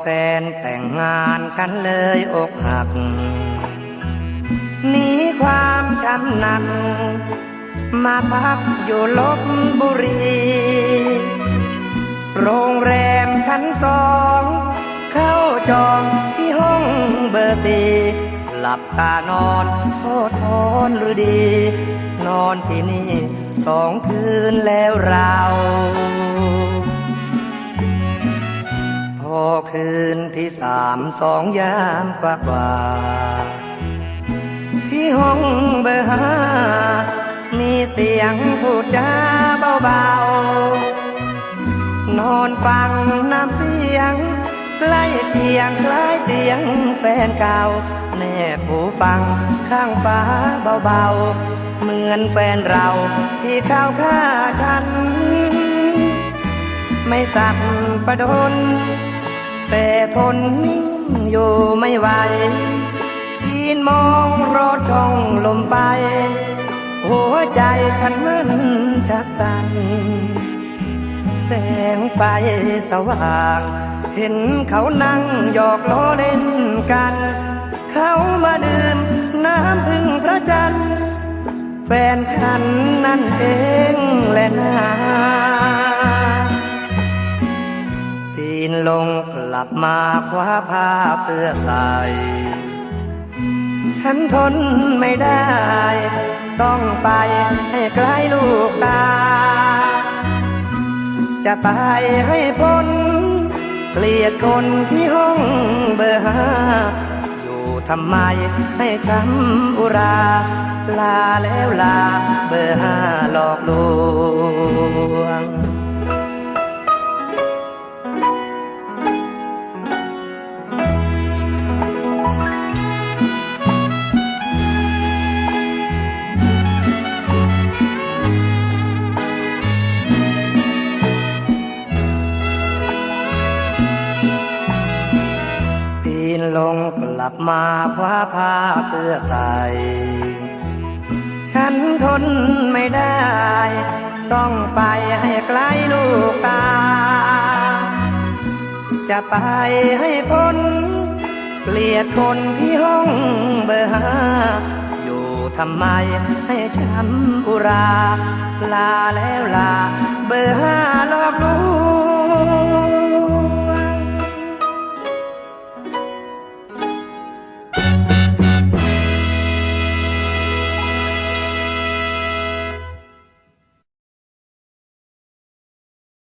แฟนแต่งงานฉันเลยอกหักหนีความช้ำหนัก มาพักอยู่ลบบุรี โรงแรมชั้นสอง เข้าจองที่ห้องเบอร์สี่หลับตานอนโทษทนหรือดี นอนที่นี่สองคืนแล้วเรา คืนที่สามสองยามกว่ากว่า ที่ห้องเบอร์ห้ามีเสียงพูดจาเบาๆ นอนฟังน้ำเสียงใกล้เคียงคล้ายเสียงแฟนเก่า แน่ผู้ฟังข้างฟ้าเบาๆ เหมือนแฟนเราที่เข้าฆ่าฉัน ไม่สักประดน แต่ทนนิ่งอยู่ไม่ไหวยืนมองรถช่องลมไป หัวใจฉันมันชักสั่นแสงไฟสว่าง เห็นเขานั่งหยอกล้อเล่นกัน เขามาดื่มน้ำพึ่งพระจันทร์แฟนฉันนั่นเอง ลงกลับมาคว้าผ้าเสื้อใส่ ฉันทนไม่ได้ ต้องไปให้ไกลลูกตา จะตายให้พ้น เกลียดคนที่ห้องเบอร์ห้าอยู่ทำไมให้ช้ำอุรา ลาแล้วลาเบอร์ห้าหลอกลวง นลงกลับมาคว้าผ้าเสื้อใส่ฉันทนไม่ได้ ต้องไปให้ไกลลูกตา จะไปให้พ้น เกลียดคนที่ห้องเบอร์ห้าอยู่ทำไมให้ช้ำอุรา ลาแล้วลา เบอร์ห้าหลอกลวง